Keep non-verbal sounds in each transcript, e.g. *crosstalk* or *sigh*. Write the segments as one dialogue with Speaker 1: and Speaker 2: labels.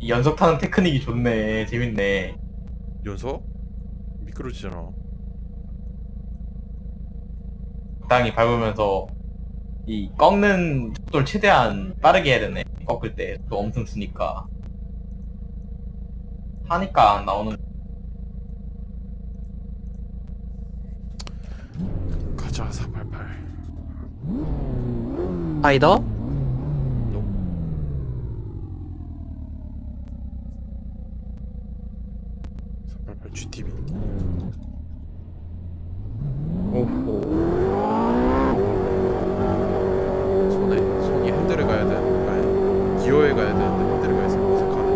Speaker 1: 이 연속 타는 테크닉이 좋네. 재밌네.
Speaker 2: 연서? 미끄러지잖아.
Speaker 1: 적당히 밟으면서 이 꺾는 속도를 최대한 빠르게 해야 되네. 꺾을 때 또 엄청 쓰니까. 하니까 안 나오는
Speaker 2: 가자 488.
Speaker 3: 파이더?
Speaker 2: (488) GTB 손에 손이 핸들에 가야 되는 아니 기어에 가야 되는데 핸들에 가 있으면 어색하네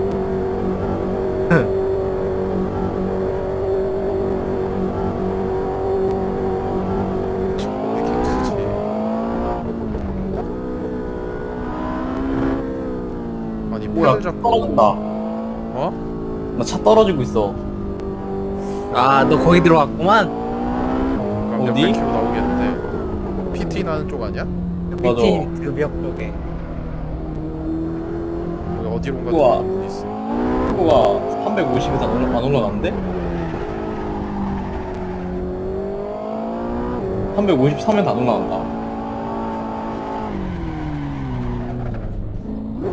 Speaker 2: 이렇게 크지? 아니
Speaker 1: 뭐야
Speaker 2: 잡고
Speaker 1: 떨어진다.
Speaker 2: 어?
Speaker 1: 나 차 떨어지고 있어.
Speaker 3: 아, 너 거기 들어왔구만?
Speaker 2: 그럼
Speaker 1: 어디?
Speaker 2: 몇백 킬로 나오겠는데 PT 나는 쪽 아니야?
Speaker 1: 맞아.
Speaker 3: PT 그 벽 쪽에.
Speaker 2: 어디론가
Speaker 1: 우와.
Speaker 2: 는 있어
Speaker 1: 속도가 350에서 안, 올라, 안 올라가는데? 353면 안 올라간다.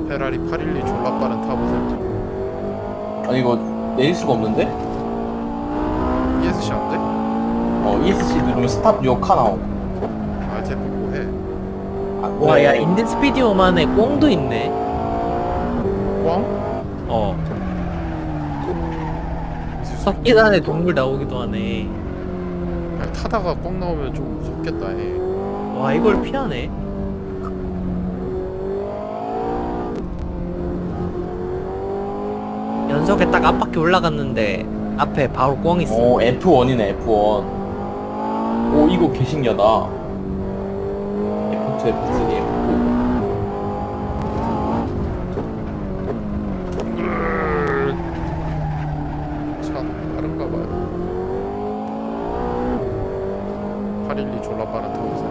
Speaker 2: 페라리 812 졸라 빠른 타보세요
Speaker 1: 아니 이거 내릴 수가 없는데?
Speaker 2: ESC 안 돼?
Speaker 1: 어 ESC 누르면 스탑 요카 나오.
Speaker 2: 아 쟤는 뭐해
Speaker 1: 아,
Speaker 3: 와,
Speaker 1: 네.
Speaker 3: 야, 인디스피디오만의 꽁도 있네.
Speaker 2: 꽝?
Speaker 3: 어.
Speaker 2: 있을 수
Speaker 3: 석기단에 동물 나오기도 하네.
Speaker 2: 있- 아니, 타다가 꽝 나오면 좀 무섭겠다 해
Speaker 3: 와, 이걸 피하네. 연속에 딱 앞바퀴 올라갔는데 앞에 바로 꽁 있어.
Speaker 1: 오 F1이네 F1. 오 이거 개신기하다. F2, F3, F4.
Speaker 2: 차 빠른가 봐요 812 졸라 빠른 타보세요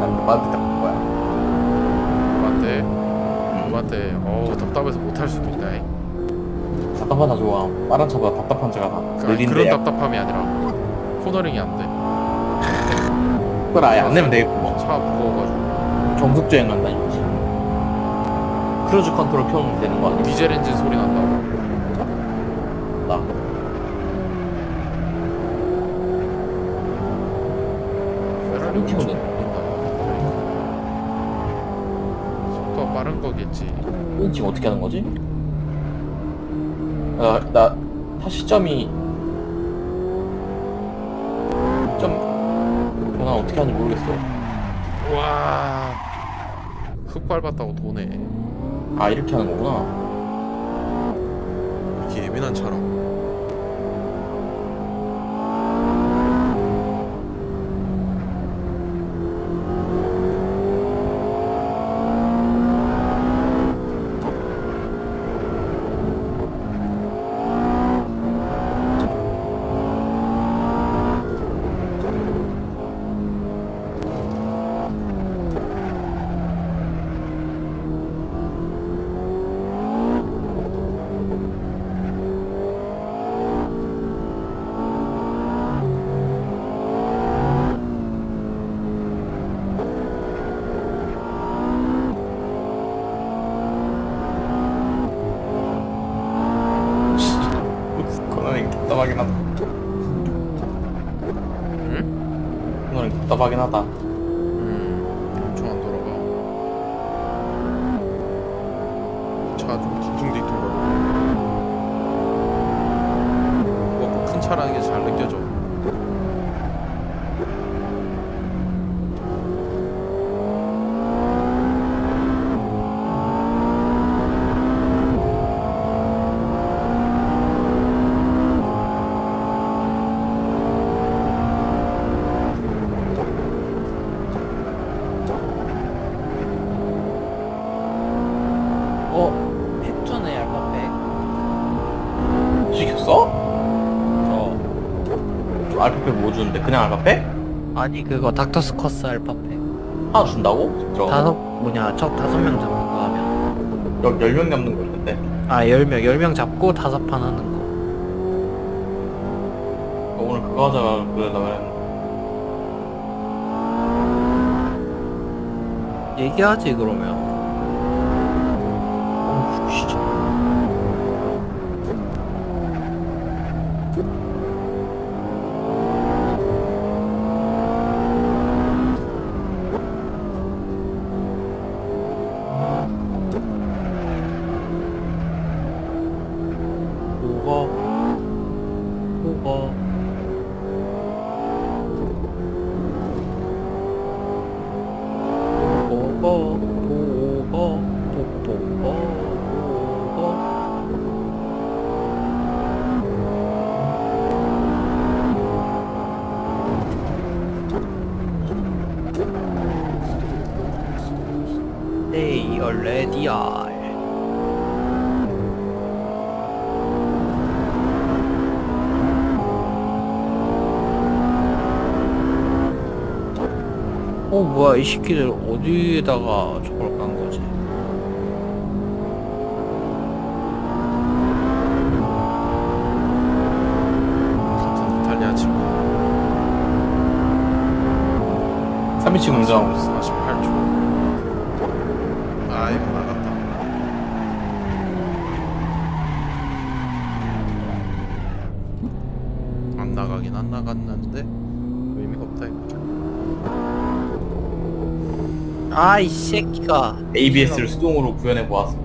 Speaker 1: 난 누구한테 닦은 거야?
Speaker 2: 누구한테
Speaker 1: 음,
Speaker 2: 누구한테 어우 답답해서 못할 수도 있다 해
Speaker 1: 답답하다 좋아. 빠른 차보다 답답한 차가 다
Speaker 2: 그, 아니,
Speaker 1: 느린데.
Speaker 2: 그런 답답함이 아니라 코너링이 안 돼
Speaker 1: 그걸 아예 안 내면 되겠고 뭐.
Speaker 2: 차 무거워가지고
Speaker 1: 정속 주행 간다 이거지. 크루즈 컨트롤 켜면 되는 거 아니야?
Speaker 2: 디젤 엔진 소리 난다고
Speaker 1: 나.
Speaker 2: 페라리 엄청
Speaker 1: 오네.
Speaker 2: 느린다 속도가 빠른 거겠지
Speaker 1: 이건 지금 어떻게 하는 거지? 나, 나, 타시점이, 점, 난 어떻게 하는지 모르겠어.
Speaker 2: 와. 흙 밟았다고 도네.
Speaker 1: 아, 이렇게 하는 거구나.
Speaker 2: 이렇게 예민한 차랑.
Speaker 1: 코너링 답답하긴 하다.
Speaker 2: 응?
Speaker 1: 코너링 답답하긴 하다.
Speaker 2: 음. 엄청 안 돌아가. 차좀 뒤뚱뒤뚱거려. 뭐큰 차라는 게 잘 느껴져.
Speaker 3: 어, 핵주네, 알파팩.
Speaker 1: 시켰어?
Speaker 3: 어.
Speaker 1: 좀 알파팩 뭐 주는데? 그냥 알파팩?
Speaker 3: 아니, 그거 닥터스커스 알파팩.
Speaker 1: 하나 준다고? 들어가.
Speaker 3: 다섯, 뭐냐, 적 다섯 명 잡는 거 하면.
Speaker 1: 여 10명 남는 거 있는데
Speaker 3: 아 10명 10명 잡고 다섯 판 하는 거
Speaker 1: 오늘 그거 하자가 그러려면
Speaker 3: 얘기하지 그러면 They already are. 어 뭐야 이 새끼들 어디에다가 저걸 깐 거지?
Speaker 2: 같은 이탈리아 친구
Speaker 1: 3인칭
Speaker 2: 운전하고 있어 아, 18 안 나갔는데 의미가 없다 이거.
Speaker 3: 아이 새끼가.
Speaker 1: ABS를 수동으로 구현해 보았어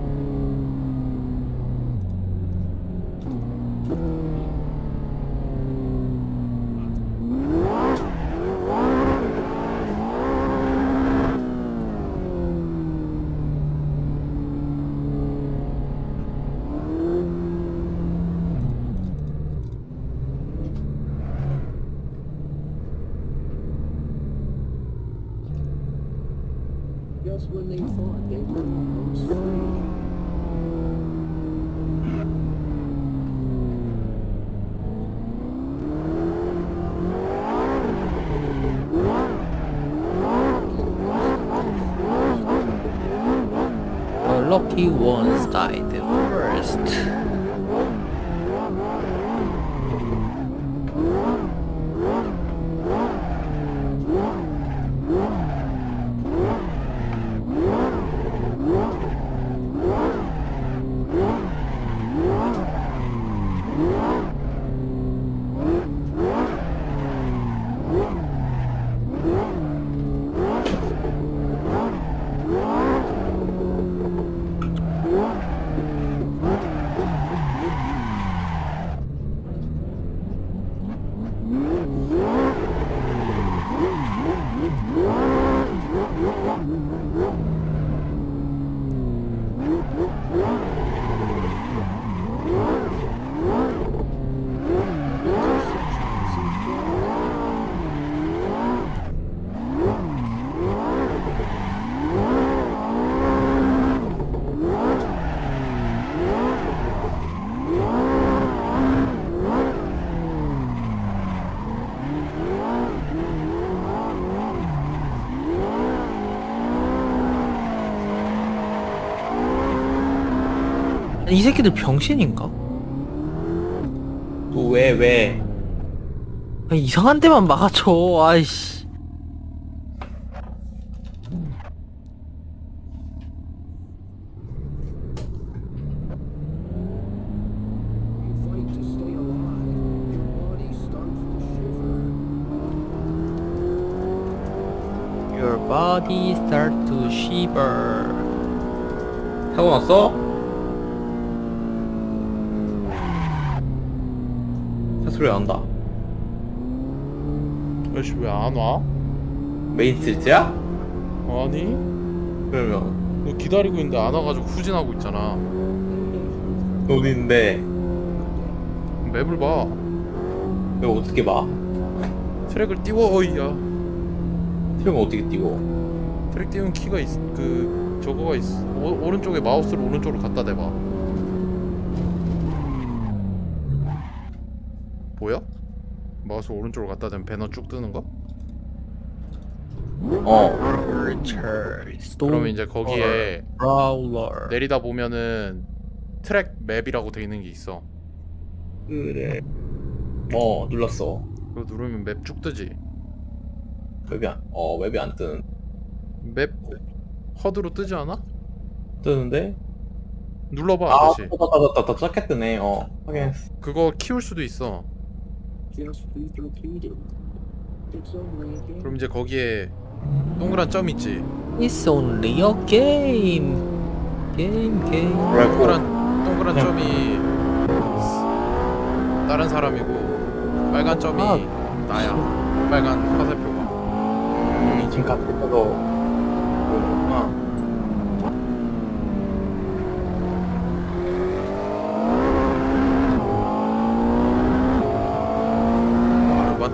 Speaker 4: he once died die
Speaker 3: the first. 이 새끼들 병신인가?
Speaker 1: 또왜 왜?
Speaker 3: 아니, 이상한 데만 막아줘. 아이씨.
Speaker 1: 소리 난다
Speaker 2: 아씨 왜 안 와?
Speaker 1: 메인 스트리트야?
Speaker 2: 아니
Speaker 1: 그러면
Speaker 2: 너 기다리고 있는데 안 와가지고 후진하고 있잖아
Speaker 1: 어디 있는데
Speaker 2: 맵을 봐
Speaker 1: 이거 어떻게 봐?
Speaker 2: 트랙을 띄워 어이야
Speaker 1: 트랙은 어떻게 띄워?
Speaker 2: 트랙 띄운 키가 있, 그 저거가 있어 오, 오른쪽에 마우스를 오른쪽으로 갖다 대봐 보여? 마우스 오른쪽으로 갖다 대면 배너 쭉 뜨는 거?
Speaker 1: 어
Speaker 2: 그러면 이제 거기에 내리다 보면은 트랙 맵이라고 돼 있는 게 있어.
Speaker 1: 그래 어 눌렀어
Speaker 2: 그거 누르면 맵 쭉 뜨지.
Speaker 1: 웹이 안, 어 웹이 안 뜨는
Speaker 2: 맵 허드로 뜨지 않아?
Speaker 1: 뜨는데
Speaker 2: 눌러봐
Speaker 1: 아
Speaker 2: 다시.
Speaker 1: 떴다 떴다 떴다 작게 뜨네 어 확인했어
Speaker 2: 그거 키울 수도 있어. 그럼 이제 거기에 동그란 점 있지.
Speaker 3: It's only a game 게임 게임
Speaker 2: 동그란 동그란
Speaker 1: 그냥-
Speaker 2: 점이 다른 사람이고 빨간 점이
Speaker 1: 아.
Speaker 2: 나야. 빨간 화살표가.
Speaker 1: 음, 지금 떠서 그거구나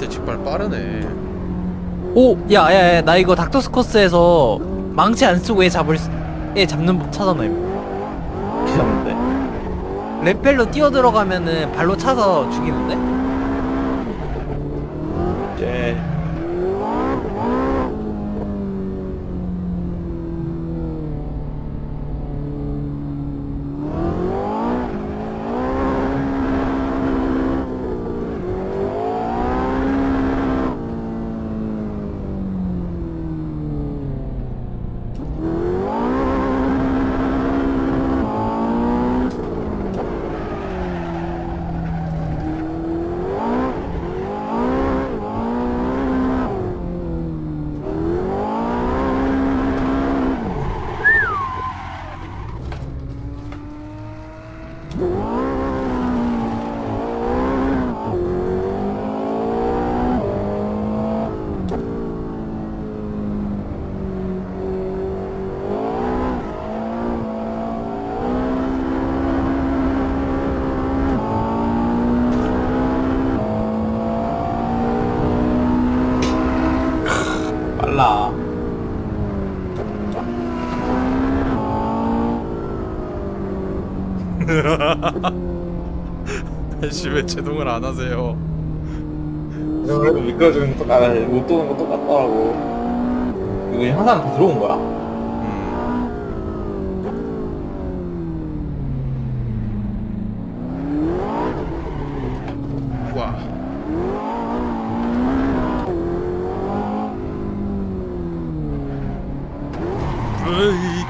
Speaker 2: 아, 루반테 직발 빠르네.
Speaker 3: 오! 야 야 야 나 이거 닥터스커스에서 망치 안 쓰고 얘 잡을 수- 얘 잡는 법 찾아놔요
Speaker 1: 괜찮은데
Speaker 3: 레펠로 뛰어 들어가면은 발로 차서 죽이는데?
Speaker 1: 이제 빨라
Speaker 2: 씨 왜 제동을 안 하세요?
Speaker 1: 그래도 미끄러지는 거 똑같아 못 도는 거 똑같더라고 이거 항상 다 들어온 거야?
Speaker 2: 음. 와. 으이.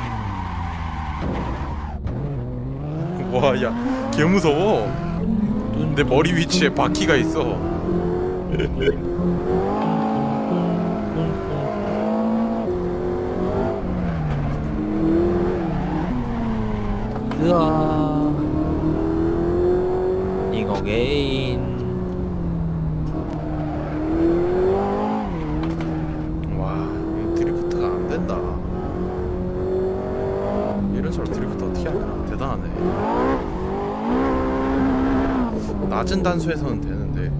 Speaker 2: 와, 야, 개 무서워. 내 머리 위치에 바퀴가 있어.
Speaker 3: 으아 이거 게임
Speaker 2: 와, 이 드리프트가 안 된다. 이런 식으로 드리프트 어떻게 하냐? 대단하네. 낮은 단수에서는 되는데.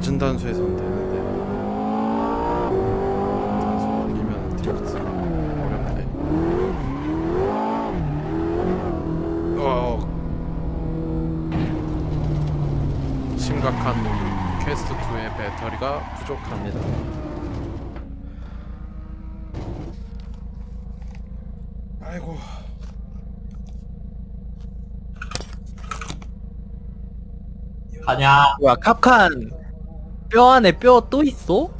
Speaker 2: 낮은 단수에서는 되는데. 단수 올리면 드리프트 어렵네. 어. 심각한 퀘스트 2의 배터리가 부족합니다. 아이고.
Speaker 1: 가냐
Speaker 3: 뭐야 캅칸 뼈 안에 뼈 또 있어?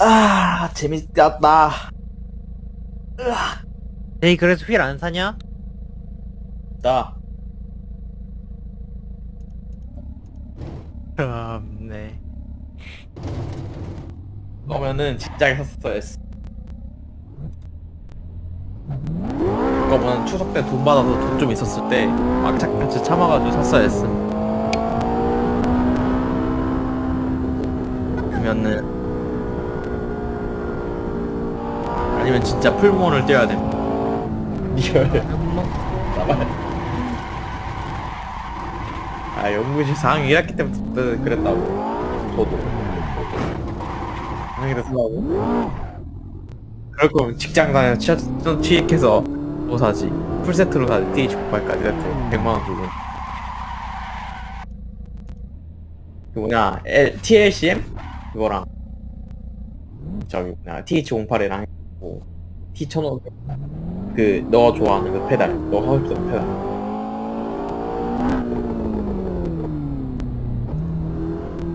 Speaker 1: 아 재밌겠다
Speaker 3: 에이 그래서 휠 안 사냐?
Speaker 1: 나
Speaker 3: 참네.
Speaker 1: 그러면은 진작에 샀어야 했어. 그거는 추석 때 돈 받아서 돈 좀 있었을 때 막착같이 참아가지고 샀어야 했어. 그러면은 아니면 진짜 풀무원을 떼야 돼. 리얼. 나발. 아 연구실 상황이 1학기 때부터 그랬다고. 저도. 당연히 그랬다고. 그럴 거면 직장 다녀 취, 취직해서 뭐 사지. 풀세트로 사지. TH 98까지 세트. 100만원 주고. 그 뭐냐? L, TLCM? 그거랑. 저기 뭐냐? TH08이랑 뭐 T1500 그 너가 좋아하는 그 페달. 너가 하고 싶은 페달.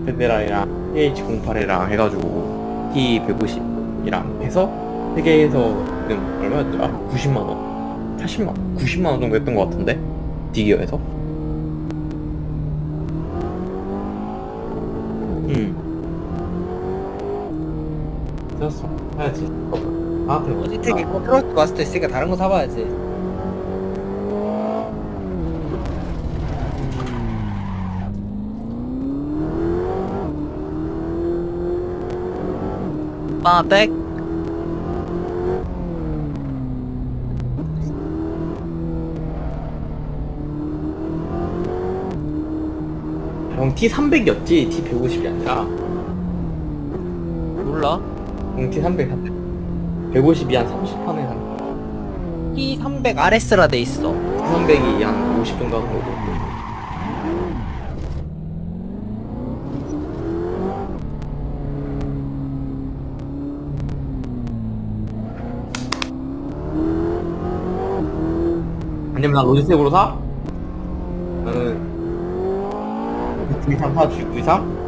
Speaker 1: 페데라이랑 TH08이랑 해가지고 T150이랑 해서 세계에서 지금 얼마였더라? 90만원? 80만원? 90만 원 정도 했던 것 같은데? 디기어에서? 응 됐어 해야지 나한테
Speaker 3: 로지텍 있고 트로트 마스터 있으니까 다른 거 사봐야지. 빠백?
Speaker 1: 형 T300이었지? T150이 아니라
Speaker 3: 몰라.
Speaker 1: 응 T300 300 150이 한 30판에 한
Speaker 3: T300 RS라 돼 있어.
Speaker 1: T300이 한 50 정도 하는 거고 아니면 나 로지색으로 사? 나는 V3 사 V3?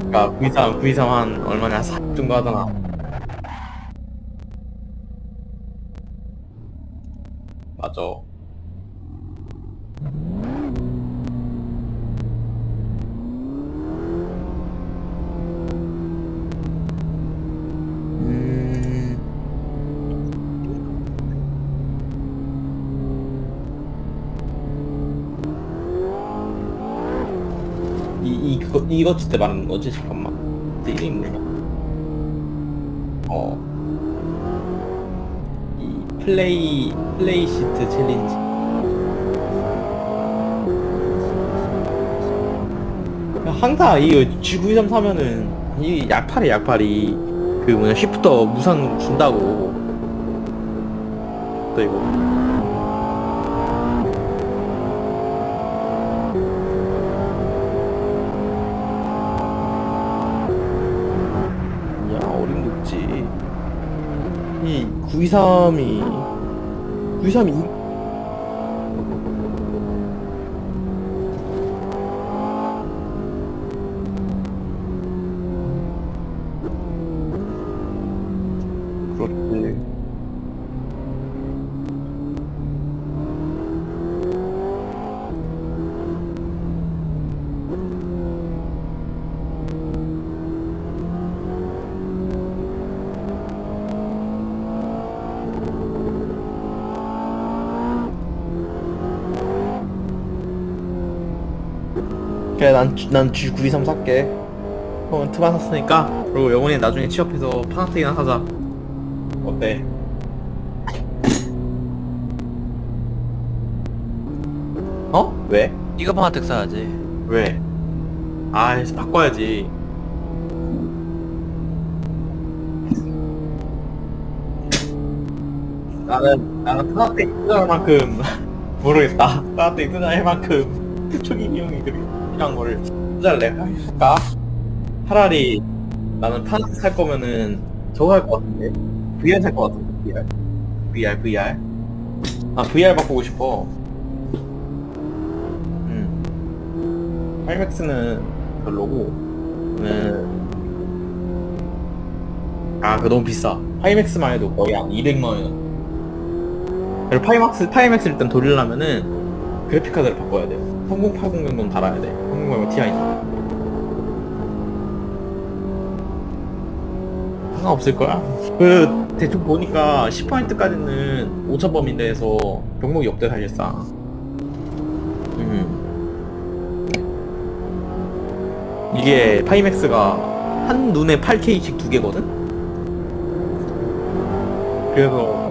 Speaker 1: 그니까 V3 V3 한 얼마냐? 4 정도 하잖아. 맞아 음... 이, 이, 이거 진짜 말하는 거지? 잠깐만. 근데 이름이 뭐냐? 어. 이 플레이, 플레이 시트 챌린지. 항상 이거 G93 사면은 이 약팔이 약팔이 그 뭐냐 쉬프터 무상 준다고 또 이거 야 어림없지 이 923이 923이 그렇지 그래 난, 난 G923 살게 형은 트바 샀으니까 그리고 영원히 나중에 취업해서 파나틱이나 사자 어때? 어? 왜?
Speaker 3: 이거 파나텍 사야지.
Speaker 1: 왜? 아 바꿔야지 나는 나는 파나틱 투자할 만큼 모르겠다 *laughs* 파나틱 투자할 만큼 *laughs* 초기 비용이 그렇게 필요한 거를 투자를 내가 할까? 차라리 나는 파나틱 살 거면은 저거 할 것 같은데. VR 살 것 같은데 VR VR VR 아 VR 바꾸고 싶어. 음. 파이맥스는 별로고 는 아, 그거 너무 비싸. 파이맥스만 해도 거의 한 200만 원. 그리고 파이맥스, 파이맥스 일단 돌리려면은 그래픽 카드를 바꿔야 돼요 3080 정도는 달아야 돼. 3080 Ti는 상관없을 거야. 그 대충 보니까 10%까지는 오차범위인데 해서 병목이 없대 사실상. 음. 이게 파이맥스가 한 눈에 8K씩 두 개거든? 그래서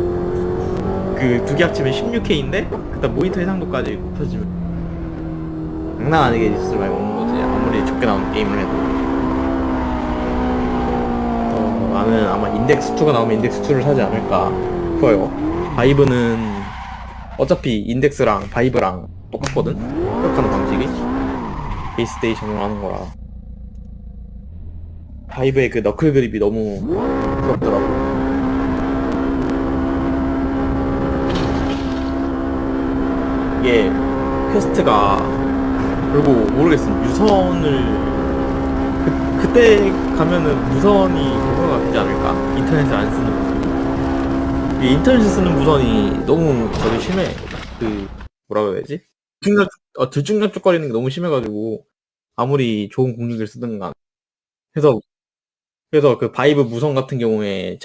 Speaker 1: 그 두 개 합치면 16K인데? 그다음 모니터 해상도까지 곱혀지면 장난 아니게 리스를 많이 먹는 거지. 아무리 적게 나오는 게임을 해도. 어, 나는 아마 인덱스2가 나오면 인덱스2를 사지 않을까 싶어요. 바이브는 어차피 인덱스랑 바이브랑 똑같거든? 협력하는 방식이? 베이스테이션으로 하는 거라. 바이브의 그 너클 그립이 너무 부럽더라고. 이게 퀘스트가 그리고 모르겠어 유선을 그, 그때 가면은 무선이 대부가 되지 않을까? 인터넷을 안 쓰는 무선. 이 인터넷을 쓰는 무선이 너무 저기 심해. 그 뭐라고 해야 되지? 들쭉날쭉 어, 들쭉날쭉거리는 게 너무 심해가지고 아무리 좋은 공격을 쓰든 간 그래서 그래서 그 바이브 무선 같은 경우에